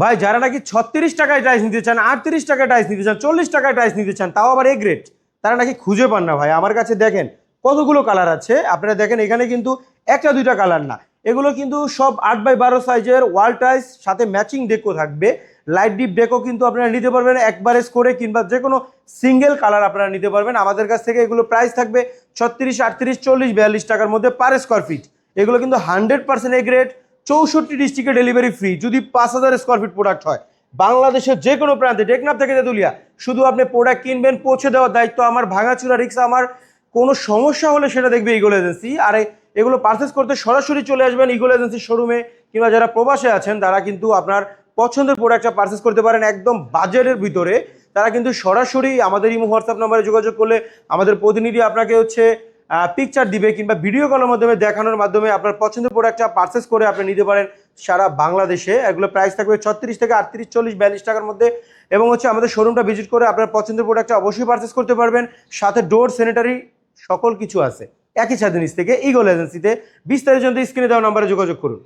ভাই, যারা নাকি ছত্রিশ টাকায় টাইস নিতে চান, আটত্রিশ টাকায় টাইস নিতে চান, চল্লিশ টাকায় টাইস নিতে চান, তাও আবার এ গ্রেড তারা নাকি খুঁজে পান না ভাই। আমার কাছে দেখেন, কতগুলো কালার আছে। আপনারা দেখেন, এখানে কিন্তু একটা, দুইটা কালার না। এগুলো কিন্তু সব আট বাই বারো সাইজের ওয়াল টাইস সাথে ম্যাচিং ডেকো থাকবে। লাইট ডিপ ডেকো কিন্তু আপনারা নিতে পারবেন, একবারে করে কিংবা যে কোনো সিঙ্গেল কালার আপনারা নিতে পারবেন। আমাদের কাছ থেকে এগুলো প্রাইস থাকবে ছত্রিশ, আটত্রিশ, চল্লিশ, বিয়াল্লিশ টাকার মধ্যে পার স্কোয়ার ফিট এগুলো কিন্তু হান্ড্রেড পার্সেন্ট এ গ্রেড চৌষট্টি ডিস্ট্রিক্টে ডেলিভারি ফ্রি যদি পাঁচ হাজার স্কোয়ার ফিট প্রোডাক্ট হয়। বাংলাদেশের যে কোনো প্রান্তে, টেকনাফ থেকে তেতুলিয়া, শুধু আপনি প্রোডাক্ট কিনবেন, পৌঁছে দেওয়ার দায়িত্ব আমার, ভাঙাচুরা রিক্সা আমার। কোনো সমস্যা হলে সেটা দেখবে ইগোল এজেন্সি আর, এগুলো পারচেস করতে সরাসরি চলে আসবেন ইগোল এজেন্সির শোরুমে কিংবা যারা প্রবাসে আছেন, তারা কিন্তু আপনার পছন্দের প্রোডাক্টটা পারচেস করতে পারেন একদম বাজেটের ভিতরে। তারা কিন্তু সরাসরি আমাদের ইমো হোয়াটসঅ্যাপ নাম্বারে যোগাযোগ করলে আমাদের প্রতিনিধি আপনাকে হচ্ছে পিকচার দিবে কিংবা ভিডিও কলের মাধ্যমে দেখানোর মাধ্যমে আপনার পছন্দের প্রোডাক্টটা পারচেস করে আপনি নিতে পারেন সারা বাংলাদেশে। এগুলো প্রাইস থাকবে ছত্রিশ থেকে আটত্রিশ, চল্লিশ, বিয়াল্লিশ টাকার মধ্যে এবং হচ্ছে আমাদের শোরুমটা ভিজিট করে আপনার পছন্দের প্রোডাক্টটা অবশ্যই পারচেস করতে পারবেন। সাথে ডোর স্যানিটারি সকল কিছু আছে। একই ছাদের নিচ থেকে ইগল এজেন্সিতে বিস্তারিত স্ক্রিনে দেওয়া নাম্বারে যোগাযোগ করুন।